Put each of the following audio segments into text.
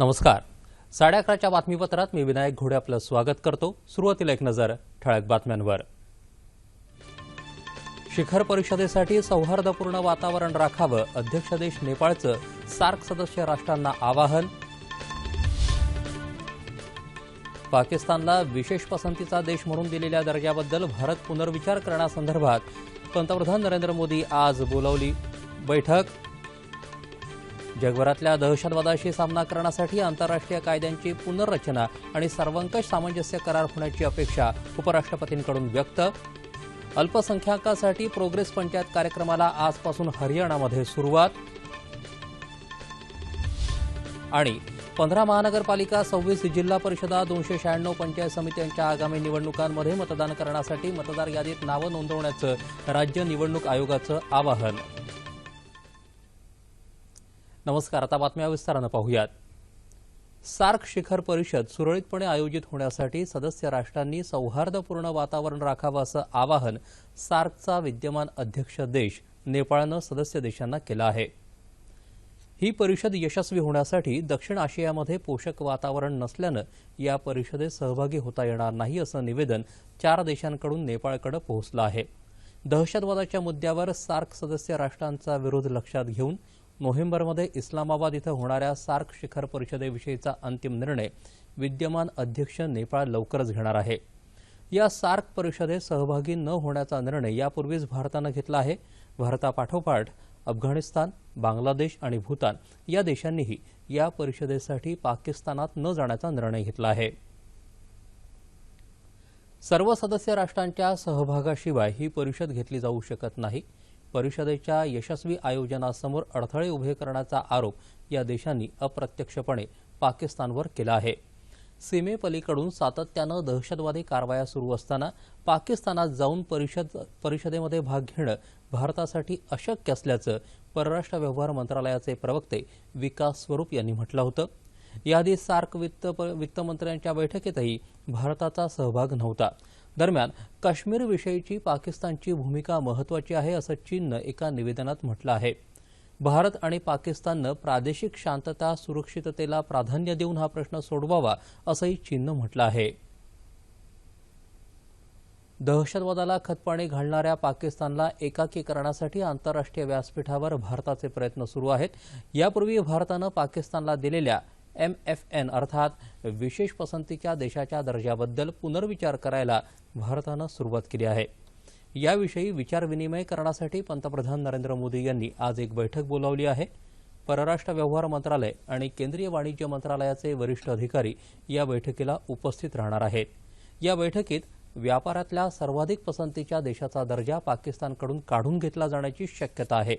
नमस्कार. साडे अकराच्या बातमीपत्रात मी विनायक घोडे आपलं स्वागत करतो. सुरुवातीला एक नजर ठळक बातम्यांवर. शिखर परिषदेसाठी सौहार्दपूर्ण वातावरण राखावं अध्यक्ष देश नेपाळचं सार्क सदस्य राष्ट्रांना आवाहन. पाकिस्तानला विशेष पसंतीचा देश म्हणून दिलेल्या दर्जाबद्दल भारत पुनर्विचार करण्यासंदर्भात पंतप्रधान नरेंद्र मोदी आज बोलावली. बैठक जगभरातल्या दहशतवादाशी सामना करण्यासाठी आंतरराष्ट्रीय कायद्यांची पुनर्रचना आणि सर्वंकष सामंजस्य करार होण्याची अपेक्षा उपराष्ट्रपतींकडून व्यक्त. अल्पसंख्याकासाठी प्रोग्रेस पंचायत कार्यक्रमाला आजपासून हरियाणामध्ये सुरुवात. आणि पंधरा महानगरपालिका सव्वीस जिल्हा परिषदा दोनशे शहाण्णव पंचायत समित्यांच्या आगामी निवडणुकांमध्ये मतदान करण्यासाठी मतदार यादीत नावं नोंदवण्याचं राज्य निवडणूक आयोगाचं आवाहन. नमस्कार आता बातम्या विस्तारानं पाहूयात. सार्क शिखर परिषद सुरळीतपणे आयोजित होण्यासाठी सदस्य राष्ट्रांनी सौहार्दपूर्ण वातावरण राखावं असं आवाहन सार्कचा विद्यमान अध्यक्ष देश नेपाळनं सदस्य देशांना केलं आहे. ही परिषद यशस्वी होण्यासाठी दक्षिण आशियामध्ये पोषक वातावरण नसल्यानं या परिषदेत सहभागी होता येणार नाही असं निवेदन चार देशांकडून नेपाळकडे पोहोचलं आहे. दहशतवादाच्या मुद्द्यावर सार्क सदस्य राष्ट्रांचा विरोध लक्षात घेऊन नोव्हेंबरमध्ये इस्लामाबाद इथं होणाऱ्या सार्क शिखर परिषदेविषयीचा अंतिम निर्णय विद्यमान अध्यक्ष नेपाळ लवकरच घेणार आहे. या सार्क परिषदेत सहभागी न होण्याचा निर्णय यापूर्वीच भारतानं घेतला आहे. भारतापाठोपाठ अफगाणिस्तान बांगलादेश आणि भूतान या देशांनीही या परिषदेसाठी पाकिस्तानात न जाण्याचा निर्णय घेतला आहे. सर्व सदस्य राष्ट्रांच्या सहभागाशिवाय ही परिषद घेतली जाऊ शकत नाही. परिषदेच्या यशस्वी आयोजनासमोर अडथळे उभे करण्याचा आरोप या देशांनी अप्रत्यक्षपणे पाकिस्तानवर केला आहे. सीमेपलीकडून सातत्यानं दहशतवादी कारवाया सुरू असताना पाकिस्तानात जाऊन परिषद परिषदेमध्ये भाग घेणं भारतासाठी अशक्य असल्याचं परराष्ट्र व्यवहार मंत्रालयाचे प्रवक्ते विकास स्वरूप यांनी म्हटलं होतं. याआधी सार्क वित्त वित्तमंत्र्यांच्या बैठकीतही भारताचा सहभाग नव्हता. दरम्यान काश्मीरविषयीची पाकिस्तानची भूमिका महत्वाची आहे असं चीननं एका निवेदनात म्हटलं आहे. भारत आणि पाकिस्ताननं प्रादेशिक शांतता सुरक्षिततेला प्राधान्य देऊन हा प्रश्न सोडवावा असंही चीननं म्हटलं आहे. दहशतवादाला खतपाणी घालणाऱ्या पाकिस्तानला एकाकी करण्यासाठी आंतरराष्ट्रीय व्यासपीठावर भारताचे प्रयत्न सुरू आहेत. यापूर्वी भारतानं पाकिस्तानला दिलेल्या एम एफ एन अर्थात विशेष पसंतीच्या देशाच्या दर्जाबद्दल पुनर्विचार करायला भारतानं सुरुवात केली आहे. याविषयी विचारविनिमय करण्यासाठी पंतप्रधान नरेंद्र मोदी यांनी आज एक बैठक बोलावली आहे. परराष्ट्र व्यवहार मंत्रालय आणि केंद्रीय वाणिज्य मंत्रालयाचे वरिष्ठ अधिकारी या बैठकीला उपस्थित राहणार आहेत. या बैठकीत व्यापारातल्या सर्वाधिक पसंतीच्या देशाचा दर्जा पाकिस्तानकडून काढून घेतला जाण्याची शक्यता आहे.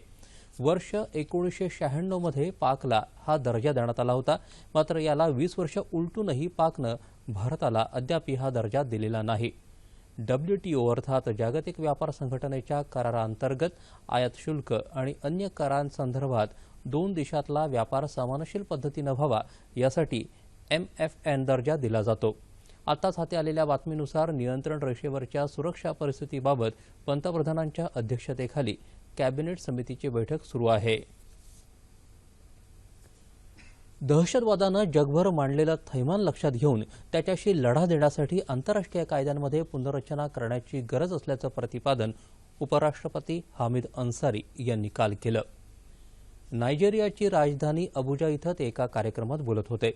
वर्ष एकोणीसशे शहाण्णवमध्ये पाकला हा दर्जा देण्यात आला होता. मात्र याला वीस वर्ष उलटूनही पाकनं भारताला अद्याप हा दर्जा दिलेला नाही. डब्ल्यूटीओ अर्थात जागतिक व्यापार संघटनेच्या कराराअंतर्गत आयात शुल्क आणि अन्य करांसंदर्भात दोन देशातला व्यापार समानशील पद्धतीनं व्हावा यासाठी एम एफ एन दर्जा दिला जातो. आताच हाती आलेल्या बातमीनुसार नियंत्रण रेषेवरच्या सुरक्षा परिस्थितीबाबत पंतप्रधानांच्या अध्यक्षतेखाली कॅबिनेट समितीची बैठक सुरू आहे. दहशतवादानं जगभर मांडलेलं थैमान लक्षात घेऊन त्याच्याशी लढा देण्यासाठी आंतरराष्ट्रीय कायद्यांमध्ये पुनर्रचना करण्याची गरज असल्याचं प्रतिपादन उपराष्ट्रपती हामिद अन्सारी यांनी काल केलं. नायजेरियाची राजधानी अबुजा इथं ते एका कार्यक्रमात बोलत होते.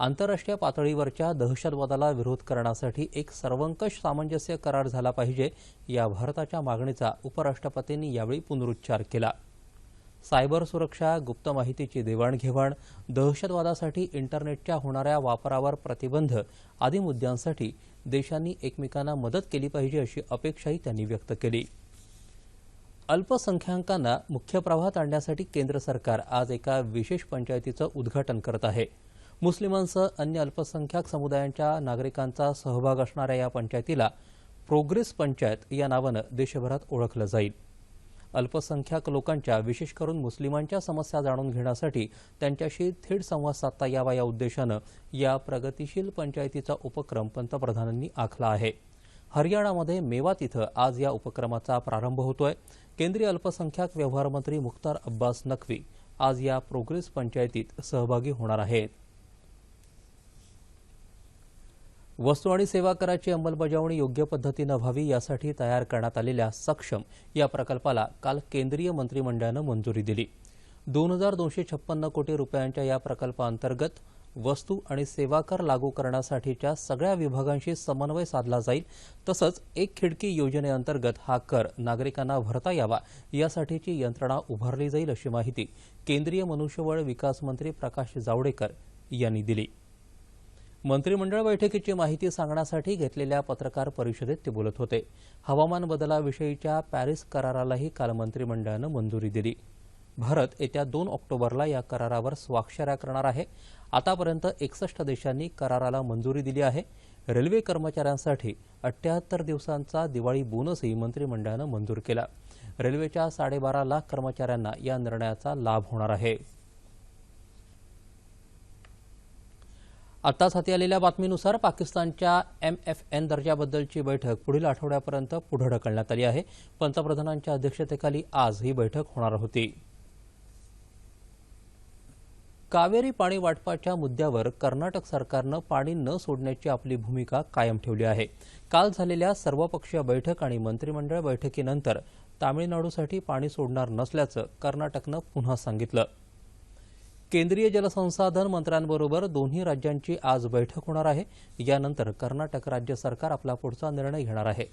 आंतरराष्ट्रीय पातळीवरच्या दहशतवादाला विरोध करण्यासाठी एक सर्वंकष सामंजस्य करार झाला पाहिजे या भारताच्या मागणीचा उपराष्ट्रपतींनी यावेळी पुनरुच्चार केला. सायबर सुरक्षा गुप्त माहितीची देवाणघेवाण दहशतवादासाठी इंटरनेटच्या होणाऱ्या वापरावर प्रतिबंध आदी मुद्द्यांसाठी देशांनी एकमेकांना मदत केली पाहिजे अशी अपेक्षाही त्यांनी व्यक्त केली. अल्पसंख्याकांना मुख्य प्रवाहात आणण्यासाठी केंद्र सरकार आज एका विशेष पंचायतीचं उद्घाटन करत आहे. मुस्लिमांसह अन्य अल्पसंख्याक समुदायांच्या नागरिकांचा सहभाग असणाऱ्या या पंचायतीला प्रोग्रेस पंचायत या नावानं देशभरात ओळखलं जाईल. अल्पसंख्याक लोकांच्या विशेष करून मुस्लिमांच्या समस्या जाणून घेण्यासाठी त्यांच्याशी थेट संवाद साधता यावा या उद्देशानं या प्रगतीशील पंचायतीचा उपक्रम पंतप्रधानांनी आखला आहे. हरियाणामध्ये मेवात इथं आज या उपक्रमाचा प्रारंभ होतोय. केंद्रीय अल्पसंख्याक व्यवहार मंत्री मुख्तार अब्बास नक्वी आज या प्रोग्रेस पंचायतीत सहभागी होणार आहेत. वस्तू आणि सेवा कराची अंमलबजावणी योग्य पद्धतीनं व्हावी यासाठी तयार करण्यात आलेल्या सक्षम या प्रकल्पाला काल केंद्रीय मंत्रिमंडळानं मंजुरी दिली. दोन हजार दोनशे छप्पन्न कोटी रुपयांच्या या प्रकल्पाअंतर्गत वस्तू आणि सेवा कर लागू करण्यासाठीच्या सगळ्या विभागांशी समन्वय साधला जाईल तसंच एक खिडकी योजनेअंतर्गत हा कर नागरिकांना भरता यावा यासाठीची यंत्रणा उभारली जाईल अशी माहिती केंद्रीय मनुष्यबळ विकास मंत्री प्रकाश जावडेकर यांनी दिली. मंत्रिमंडळ बैठकीची माहिती सांगण्यासाठी घेतलेल्या पत्रकार परिषदेत ते बोलत होते. हवामान बदलाविषयीच्या पॅरिस करारालाही काल मंत्रिमंडळानं मंजुरी दिली. भारत येत्या दोन ऑक्टोबरला या करारावर स्वाक्षऱ्या करणार आहे. आतापर्यंत एकसष्ट देशांनी कराराला मंजुरी दिली आहे. रेल्वे कर्मचाऱ्यांसाठी अठ्याहत्तर दिवसांचा दिवाळी बोनसही मंत्रिमंडळानं मंजूर केला. रेल्वेच्या साडेबारा लाख कर्मचाऱ्यांना या निर्णयाचा लाभ होणार आहे. आत्ताच हाती आलेल्या बातमीनुसार पाकिस्तानच्या एम एफ एन दर्जाबद्दलची बैठक पुढील आठवड्यापर्यंत पुढे ढकलण्यात आली आहे. पंतप्रधानांच्या अध्यक्षतेखाली आज ही बैठक होणार होती. कावेरी पाणी वाटपाच्या मुद्द्यावर कर्नाटक सरकारनं पाणी न सोडण्याची आपली भूमिका कायम ठेवली आहे. काल झालेल्या सर्वपक्षीय बैठक आणि मंत्रिमंडळ बैठकीनंतर तामिळनाडूसाठी पाणी सोडणार नसल्याचं कर्नाटकनं पुन्हा सांगितलं. केंद्रीय जलसंसाधन मंत्र्यांबरोबर दोन्ही राज्यांची आज बैठक होणार आहे. यानंतर कर्नाटक राज्य सरकार आपला पुढचा निर्णय घेणार आहे.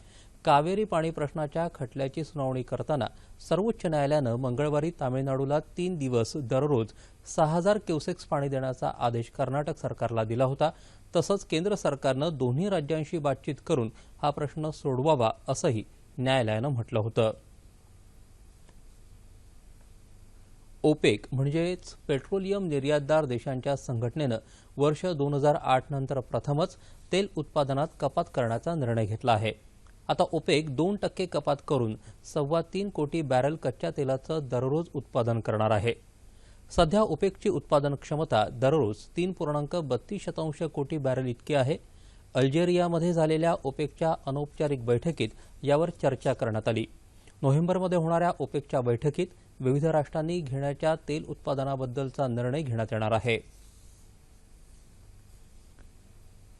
कावेरी पाणी प्रश्नाच्या खटल्याची सुनावणी करताना सर्वोच्च न्यायालयानं मंगळवारी तामिळनाडूला तीन दिवस दररोज सहा हजार क्युसेक्स पाणी देण्याचा आदेश कर्नाटक सरकारला दिला होता. तसंच केंद्र सरकारनं दोन्ही राज्यांशी बातचीत करून हा प्रश्न सोडवावा असंही न्यायालयानं म्हटलं होतं. ओपेक म्हणजेच पेट्रोलियम निर्यातदार देशांच्या संघटनेनं वर्ष दोन हजार आठ नंतर प्रथमच तेल उत्पादनात कपात करण्याचा निर्णय घेतला आहे. आता ओपेक दोन टक्के कपात करून सव्वा तीन कोटी बॅरल कच्च्या तेलाचं दररोज उत्पादन करणार आहे. सध्या ओपेकची उत्पादन क्षमता दररोज तीन पूर्णांक बत्तीस शतांश कोटी बॅरल इतकी आहे. अल्जेरियामध्ये झालेल्या ओपेकच्या अनौपचारिक बैठकीत यावर चर्चा करण्यात आली. नोव्हेंबरमध्ये होणाऱ्या ओपेकच्या बैठकीत विविध राष्ट्रांनी घेण्याच्या तेल उत्पादनाबद्दलचा निर्णय घेण्यात येणार आहे.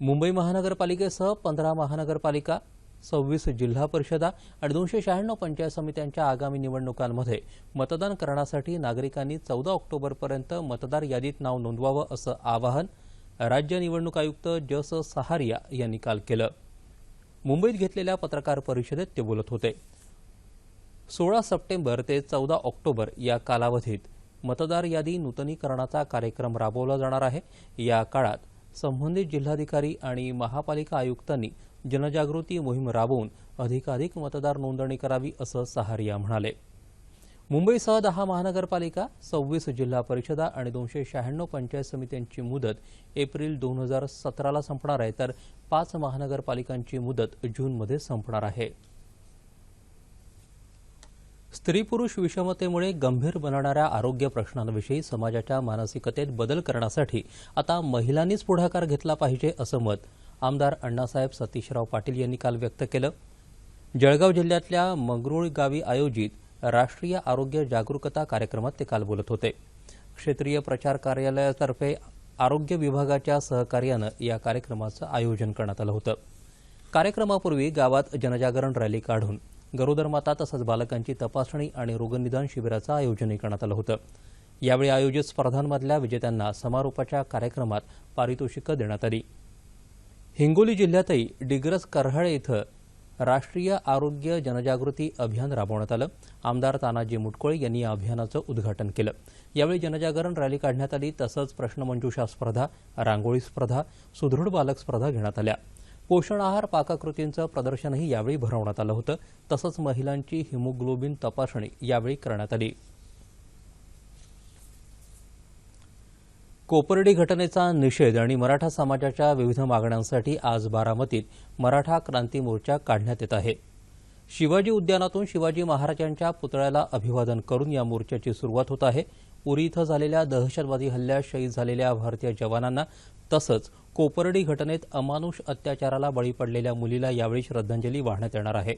मुंबई महानगरपालिकेसह पंधरा महानगरपालिका सव्वीस जिल्हा परिषदा आणि दोनशे शहाण्णव पंचायत समित्यांच्या आगामी निवडणुकांमध्ये मतदान करण्यासाठी नागरिकांनी चौदा ऑक्टोबरपर्यंत मतदार यादीत नाव नोंदवावं असं आवाहन राज्य निवडणूक आयुक्त जस सहारिया यांनी काल केलं. मुंबईत घेतलेल्या पत्रकार परिषदेत ते बोलत होते. सोळा सप्टेंबर ते चौदा ऑक्टोबर या कालावधीत मतदार यादी नूतनीकरणाचा कार्यक्रम राबवला जाणार आहे. या काळात संबंधित जिल्हाधिकारी आणि महापालिका आयुक्तांनी जनजागृती मोहीम राबवून अधिकाधिक मतदार नोंदणी करावी असं सहारिया म्हणाले. मुंबईसह दहा महानगरपालिका सव्वीस जिल्हा परिषदा आणि दोनशे शहाण्णव पंचायत समित्यांची मुदत एप्रिल दोन हजार सतराला संपणार आहे. तर पाच महानगरपालिकांची मुदत जूनमध्ये संपणार आहे. स्त्री पुरुष विषमतेमुळे गंभीर बनणाऱ्या आरोग्य प्रश्नांविषयी समाजाच्या मानसिकतेत बदल करण्यासाठी आता महिलांनीच पुढाकार घेतला पाहिजे असं मत आमदार अण्णासाहेब सतीशराव पाटील यांनी काल व्यक्त केलं. जळगाव जिल्ह्यातल्या मंगरुळ गावी आयोजित राष्ट्रीय आरोग्य जागरूकता कार्यक्रमात ते काल बोलत होते. क्षेत्रीय प्रचार कार्यालयातर्फे आरोग्य विभागाच्या सहकार्यानं या कार्यक्रमाचं आयोजन करण्यात आलं होतं. कार्यक्रमापूर्वी गावात जनजागरण रॅली काढून गरोदर माता तसंच बालकांची तपासणी आणि रोगनिदान शिबिराचं आयोजनही करण्यात आलं होतं. यावेळी आयोजित स्पर्धांमधल्या विजेत्यांना समारोपाच्या कार्यक्रमात पारितोषिकं देण्यात आली. हिंगोली जिल्ह्यातही डिग्रस करहाळे इथं राष्ट्रीय आरोग्य जनजागृती अभियान राबवण्यात आलं. आमदार तानाजी मुटकोळे यांनी या अभियानाचं उद्घाटन केलं. यावेळी जनजागरण रॅली काढण्यात आली. तसंच प्रश्नमंजुषा स्पर्धा रांगोळी स्पर्धा सुदृढ बालक स्पर्धा घेण्यात आल्या. पोषण आहार पाककृतींचं प्रदर्शनही यावेळी भरवण्यात आलं होतं. तसंच महिलांची हिमोग्लोबिन तपासणी यावेळी करण्यात आली. कोपर्डी घटनेचा निषेध आणि मराठा समाजाच्या विविध मागण्यांसाठी आज बारामतीत मराठा क्रांती मोर्चा काढण्यात येत आहे. शिवाजी उद्यानातून शिवाजी महाराजांच्या पुतळ्याला अभिवादन करून या मोर्चाची सुरुवात होत आहे. उरी इथं झालेल्या दहशतवादी हल्ल्यात शहीद झालेल्या भारतीय जवानांना तसंच कोपर्डी घटनेत अमानुष अत्याचाराला बळी पडलेल्या मुलीला यावेळी श्रद्धांजली वाहण्यात येणार आहे.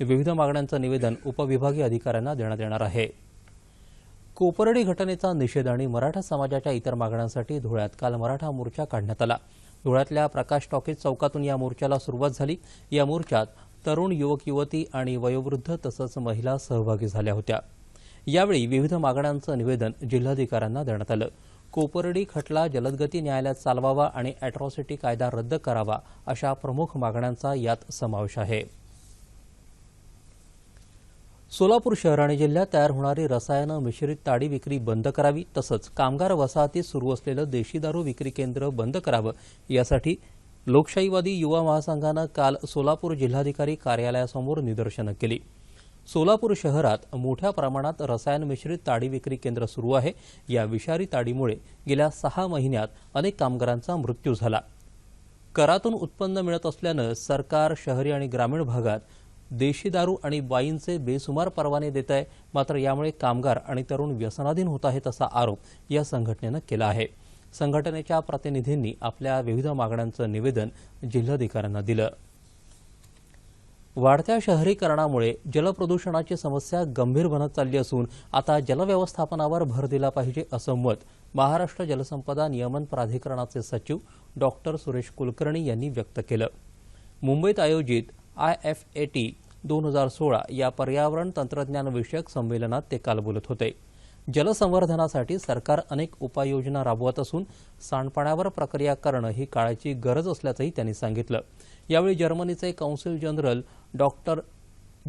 विविध मागण्यांचं निवेदन उपविभागीय अधिकाऱ्यांना देण्यात येणार आहे. कोपर्डी घटनेचा निषेध आणि मराठा समाजाच्या इतर मागण्यांसाठी धुळ्यात काल मराठा मोर्चा काढण्यात आला. धुळ्यातल्या प्रकाश टॉकीज चौकातून या मोर्चाला सुरुवात झाली. या मोर्चात तरुण युवक युवती आणि वयोवृद्ध तसंच महिला सहभागी झाल्या होत्या. यावेळी विविध मागण्यांचं निवेदन जिल्हाधिकाऱ्यांना देण्यात आलं. कोपर्डी खटला जलदगती न्यायालयात चालवावा आणि अॅट्रॉसिटी कायदा रद्द करावा अशा प्रमुख मागण्यांचा यात समावेश आहे. सोलापूर शहर आणि जिल्ह्यात तयार होणारी रसायनं मिश्रित ताडी विक्री बंद करावी तसंच कामगार वसाहतीत सुरू असलेलं देशी दारू विक्री केंद्र बंद करावं यासाठी लोकशाहीवादी युवा महासंघानं काल सोलापूर जिल्हाधिकारी कार्यालयासमोर निदर्शनं केली. सोलापूर शहरात मोठ्या प्रमाणात रसायन मिश्रित ताडी विक्री केंद्र सुरू आहे. या विषारी ताडीमुळे गेल्या सहा महिन्यात अनेक कामगारांचा मृत्यू झाला. करातून उत्पन्न मिळत असल्यानं सरकार शहरी आणि ग्रामीण भागात देशी दारू आणि वाईनचे बेसुमार परवाने देत आहे. मात्र यामुळे कामगार आणि तरुण व्यसनाधीन होत आहेत असा आरोप या संघटनेनं केला आहे. संघटनेच्या प्रतिनिधींनी आपल्या विविध मागण्यांचं निवेदन जिल्हाधिकाऱ्यांना दिलं. वाढत्या शहरीकरणामुळे जलप्रदूषणाची समस्या गंभीर बनत चालली असून आता जलव्यवस्थापनावर भर दिला पाहिजे असं मत महाराष्ट्र जलसंपदा नियमन प्राधिकरणाचे सचिव डॉक्टर सुरेश कुलकर्णी यांनी व्यक्त केलं. मुंबईत आयोजित आय एफ ए टी दोन हजार सोळा या पर्यावरण तंत्रज्ञान विषयक संमेलनात ते काल बोलत होते. जलसंवर्धनासाठी सरकार अनेक उपाययोजना राबवत असून सांडपाण्यावर प्रक्रिया करणं ही काळाची गरज असल्याचंही त्यांनी सांगितलं. यावेळी जर्मनीचे council general doctor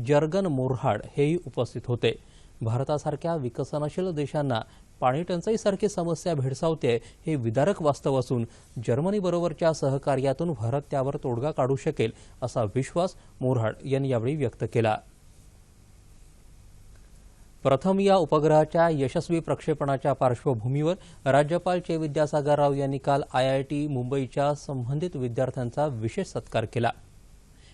Jurgen Morhard हेही उपस्थित होते. भारतासारख्या विकसनशील देशांना पाणी टंचाईसारखी समस्या भेडसावते हे विदारक वास्तव असून जर्मनीबरोबरच्या सहकार्यातून भारत त्यावर तोडगा काढू शकेल असा विश्वास मोरहाड यांनी यावेळी व्यक्त केला. प्रथम या उपग्रहाच्या यशस्वी प्रक्षेपणाच्या पार्श्वभूमीवर राज्यपाल चे विद्यासागर राव यांनी काल आयआयटी मुंबईच्या संबंधित विद्यार्थ्यांचा विशेष सत्कार केला.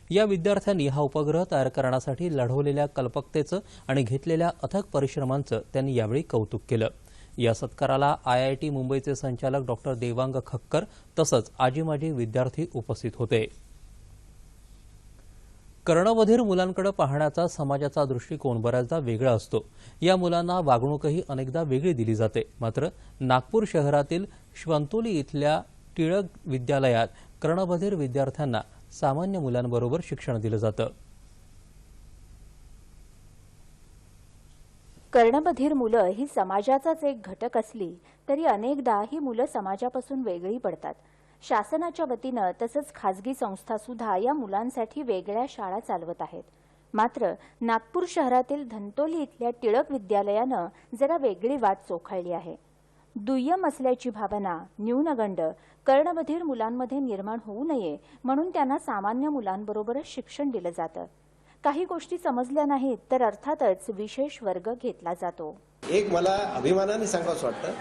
या विद्यार्थ्यांनी हा उपग्रह तयार करण्यासाठी लढवलेल्या कल्पकतेचं आणि घेतलेल्या अथक परिश्रमांचं त्यांनी यावेळी कौतुक केलं. या सत्काराला आयआयटी मुंबईचे संचालक डॉक्टर देवांग खक्कर तसंच आजी माजी विद्यार्थी उपस्थित होते. कर्णबधीर मुलांकडे पाहण्याचा समाजाचा दृष्टिकोन बऱ्याचदा वेगळा असतो. या मुलांना वागणूकही अनेकदा वेगळी दिली जाते. मात्र नागपूर शहरातील श्वंतोली इथल्या टिळक विद्यालयात कर्णबधीर विद्यार्थ्यांना सामान्य मुलांबरोबर शिक्षण दिलं जातं. कर्णबधीर मुलं ही समाजाचाच एक घटक असली तरी अनेकदा ही मुलं समाजापासून वेगळी पडतात. शासनाच्या वतीनं तसंच खासगी संस्था सुद्धा या मुलांसाठी वेगळ्या शाळा चालवत आहेत. मात्र नागपूर शहरातील धंतोली इथल्या टिळक विद्यालयानं जरा वेगळी वाट चोखाळली आहे. दुय्यम असल्याची भावना न्यूनगंड कर्णबधीर मुलांमध्ये निर्माण होऊ नये म्हणून त्यांना सामान्य मुलांबरोबरच शिक्षण दिलं जातं. काही गोष्टी समजल्या नाहीत तर अर्थातच विशेष वर्ग घेतला जातो. एक मला अभिमानाने सांगावं वाटतं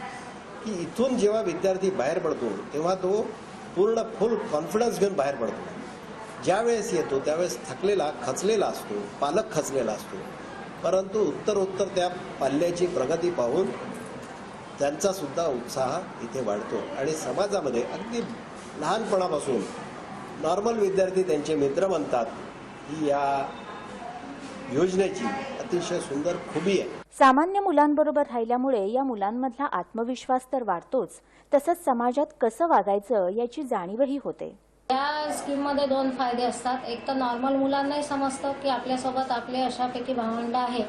की इथून जेव्हा विद्यार्थी बाहेर पडतो तेव्हा तो पूर्ण फुल कॉन्फिडन्स घेऊन बाहेर पडतो. ज्या वेळेस येतो त्यावेळेस थकलेला खचलेला असतो पालक खचलेला असतो. परंतु उत्तर उत्तर त्या पाल्याची प्रगती पाहून त्यांचा सुद्धा उत्साह इथे वाढतो. आणि समाजामध्ये अगदी लहानपणापासून नॉर्मल विद्यार्थी त्यांचे मित्र बनतात ही या योजनेची अतिशय सुंदर खूबी आहे. सामान्य मुलांबरोबर राहिल्यामुळे या मुलांमधला आत्मविश्वास तर वाढतोच तसंच समाजात कसं वागायचं याची जाणीवही होते. या स्कीममध्ये दोन फायदे असतात. एक तर नॉर्मल मुलांनाही समजतं की आपल्यासोबत आपले अशापैकी भावंड आहे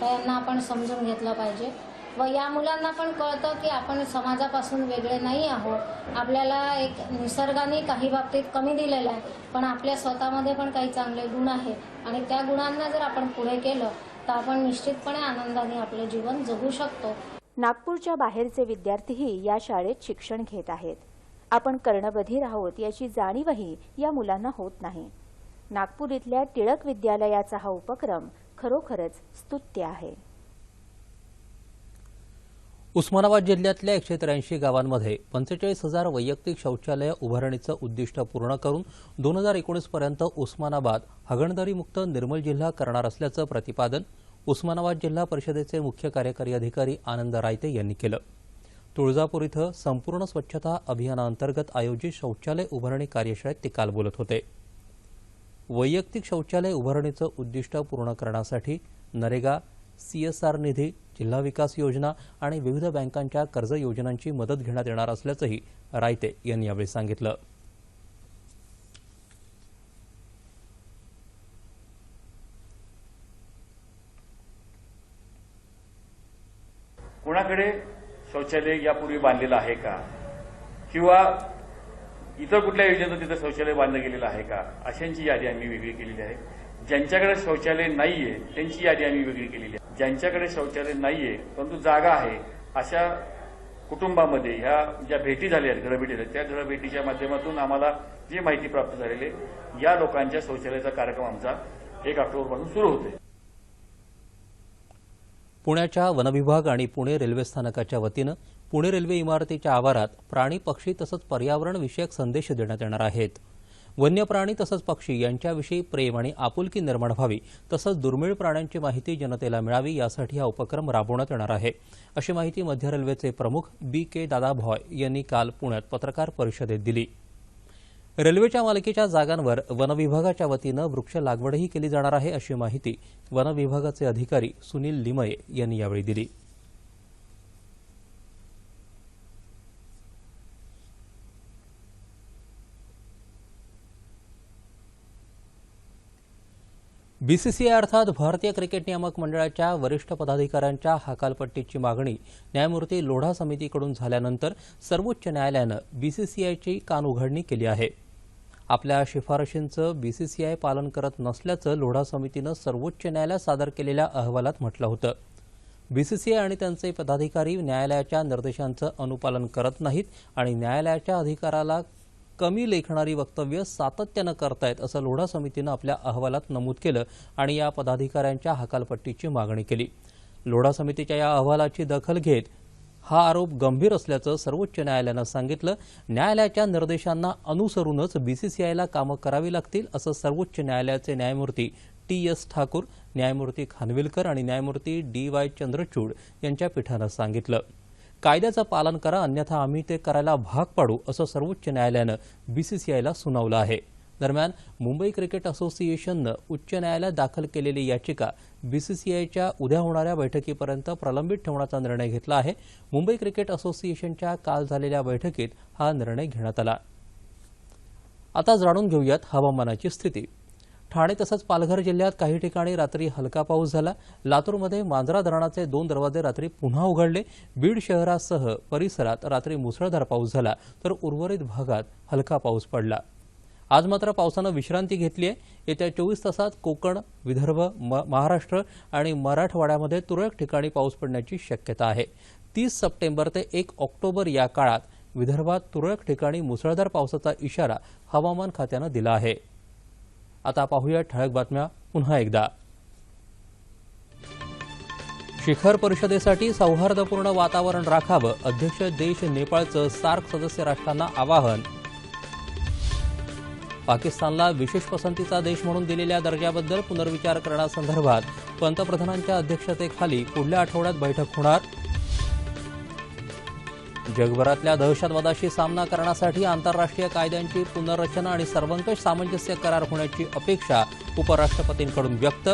तर यांना आपण समजून घेतलं पाहिजे. व या मुलांना पण कळतं की आपण समाजापासून वेगळे नाही आहोत. आपल्याला एक निसर्गाने काही बाबतीत कमी दिलेलं आहे पण आपल्या स्वतःमध्ये पण काही चांगले गुण आहे आणि त्या गुणांना जर आपण पुढे केलं तर आपण निश्चितपणे आनंदाने आपलं जीवन जगू शकतो. नागपूरच्या बाहेरचे विद्यार्थीही या शाळेत शिक्षण घेत आहेत. आपण कर्णबधीर आहोत याची जाणीवही या मुलांना होत नाही. नागपूर इथल्या टिळक विद्यालयाचा हा उपक्रम खरोखरच स्तुत्य आहे. उस्मानाबाद जिल्ह्यातल्या एकशे त्र्याऐंशी गावांमध्ये पंचेचाळीस हजार वैयक्तिक शौचालय उभारणीचं उद्दिष्ट पूर्ण करून दोन हजार एकोणीसपर्यंत उस्मानाबाद हगणदारीमुक्त निर्मल जिल्हा करणार असल्याचं प्रतिपादन उस्मानाबाद जिल्हा परिषदेचे मुख्य कार्यकारी अधिकारी आनंद रायते यांनी केलं. तुळजापूर इथं संपूर्ण स्वच्छता अभियानाअंतर्गत आयोजित शौचालय उभारणी कार्यशाळेत ते काल बोलत होते. वैयक्तिक शौचालय उभारणीचं उद्दिष्ट पूर्ण करण्यासाठी नरेगा सीएसआर निधी जिल्हा विकास योजना आणि विविध बँकांच्या कर्ज योजनांची मदत घेण्यात येणार असल्याचंही रायते यांनी यावेळी सांगितलं. कोणाकडे शौचालय यापूर्वी बांधलेलं आहे का? किंवा इतर कुठल्या योजनेचं तिथं शौचालय बांधलं गेलेलं आहे का? अशांची यादी आम्ही वेगळी केलेली आहे. ज्यांच्याकडे शौचालय नाहीये त्यांची यादी आम्ही वेगळी केलेली आहे. ज्यांच्याकडे शौचालय नाहीये परंतु जागा आहे अशा कुटुंबामध्ये ह्या ज्या भेटी झाल्या आहेत घरभेटी झाल्या त्या घरभेटीच्या माध्यमातून आम्हाला जी माहिती प्राप्त झालेली आहे या लोकांच्या शौचालयाचा कार्यक्रम आमचा एक ऑक्टोबरपासून सुरू होते पुण्याच्या वनविभाग आणि पुणे रेल्वे स्थानकाच्या वतीनं पुणे रेल्वे इमारतीच्या आवारात प्राणी पक्षी तसंच पर्यावरण विषयक संदेश देण्यात येणार आहेत. वन्य प्राणी तसंच पक्षी यांच्याविषयी प्रेम आणि आपुलकी निर्माण व्हावी तसंच दुर्मिळ प्राण्यांची माहिती जनतेला मिळावी यासाठी हा उपक्रम राबवण्यात येणार आहे. अशी माहिती मध्य रेल्वेचे प्रमुख बी के दादा भॉय यांनी काल पुण्यात पत्रकार परिषदेत दिली. रेल्वेच्या मालकीच्या जागांवर वनविभागाच्या वतीनं वृक्ष लागवडही केली जाणार आहे अशी माहिती वनविभागाचे अधिकारी सुनील लिमये यांनी यावेळी दिली. बीसीसीआय अर्थात भारतीय क्रिकेट नियामक मंडळाच्या वरिष्ठ पदाधिकाऱ्यांच्या हकालपट्टीची मागणी न्यायमूर्ती लोढा समितीकडून झाल्यानंतर सर्वोच्च न्यायालयानं बीसीसीआयची कानउघडणी केली आहे. आपल्या शिफारशींचं बीसीसीआय पालन करत नसल्याचं लोढा समितीनं सर्वोच्च न्यायालयात सादर केलेल्या अहवालात म्हटलं होतं. बीसीसीआय आणि त्यांचे पदाधिकारी न्यायालयाच्या निर्देशांचं अनुपालन करत नाहीत आणि न्यायालयाच्या अधिकाराला कमी लेखणारी वक्तव्य सातत्यानं करतायत असं लोढा समितीनं आपल्या अहवालात नमूद केलं आणि या पदाधिकाऱ्यांच्या हकालपट्टीची मागणी केली. लोढा समितीच्या या अहवालाची दखल घेत हा आरोप गंभीर असल्याचं सर्वोच्च न्यायालयानं सांगितलं. न्यायालयाच्या निर्देशांना अनुसरूनच बीसीसीआयला कामं करावी लागतील असं सर्वोच्च न्यायालयाचे न्यायमूर्ती टी एस ठाकूर न्यायमूर्ती खानविलकर आणि न्यायमूर्ती डी वाय चंद्रचूड यांच्या पीठानं सांगितलं. कायद्याचं पालन करा अन्यथा आम्ही ते करायला भाग पाडू असं सर्वोच्च न्यायालयानं बीसीसीआयला सुनावलं आहे. दरम्यान मुंबई क्रिकेट असोसिएशननं उच्च न्यायालयात दाखल केलेली याचिका बीसीसीआयच्या उद्या होणाऱ्या बैठकीपर्यंत प्रलंबित ठेवण्याचा निर्णय घेतला आहे. मुंबई क्रिकेट असोसिएशनच्या काल झालेल्या बैठकीत हा निर्णय घेण्यात आला. आता जाणून घेऊयात हवामानाची स्थिती. ठाणे तसंच पालघर जिल्ह्यात काही ठिकाणी रात्री हलका पाऊस झाला. लातूरमध्ये मांजरा धरणाचे दोन दरवाजे रात्री पुन्हा उघडले. बीड शहरासह परिसरात रात्री मुसळधार पाऊस झाला तर उर्वरित भागात हलका पाऊस पडला. आज मात्र पावसानं विश्रांती घेतली आहे येत्या चोवीस तासात कोकण विदर्भ म- महाराष्ट्र आणि मराठवाड्यामध्ये तुरळक ठिकाणी पाऊस पडण्याची शक्यता आहे. तीस सप्टेंबर ते एक ऑक्टोबर या काळात विदर्भात तुरळक ठिकाणी मुसळधार पावसाचा इशारा हवामान खात्यानं दिला आहे. आता पाहूया ठळक बातम्या पुन्हा एकदा. शिखर परिषदेसाठी सौहार्दपूर्ण वातावरण राखावं अध्यक्ष देश नेपाळचं सार्क सदस्य राष्ट्रांना आवाहन. पाकिस्तानला विशेष पसंतीचा देश म्हणून दिलेल्या दर्जाबद्दल पुनर्विचार करण्यासंदर्भात पंतप्रधानांच्या अध्यक्षतेखाली पुढल्या आठवड्यात बैठक होणार. जगभरातल्या दहशतवादाशी सामना करण्यासाठी आंतरराष्ट्रीय कायद्यांची पुनर्रचना आणि सर्वंकष सामंजस्य करार होण्याची अपेक्षा उपराष्ट्रपतींकडून व्यक्त.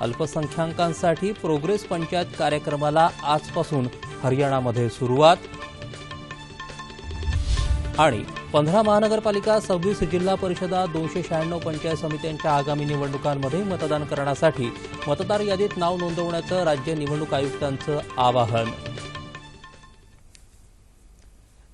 अल्पसंख्याकांसाठी प्रोग्रेस पंचायत कार्यक्रमाला आजपासून हरियाणामध्ये सुरुवात. आणि पंधरा महानगरपालिका सव्वीस जिल्हा परिषदा दोनशे शहाण्णव पंचायत समित्यांच्या आगामी निवडणुकांमध्ये मतदान करण्यासाठी मतदार यादीत नाव नोंदवण्याचं राज्य निवडणूक आयुक्तांचं आवाहन.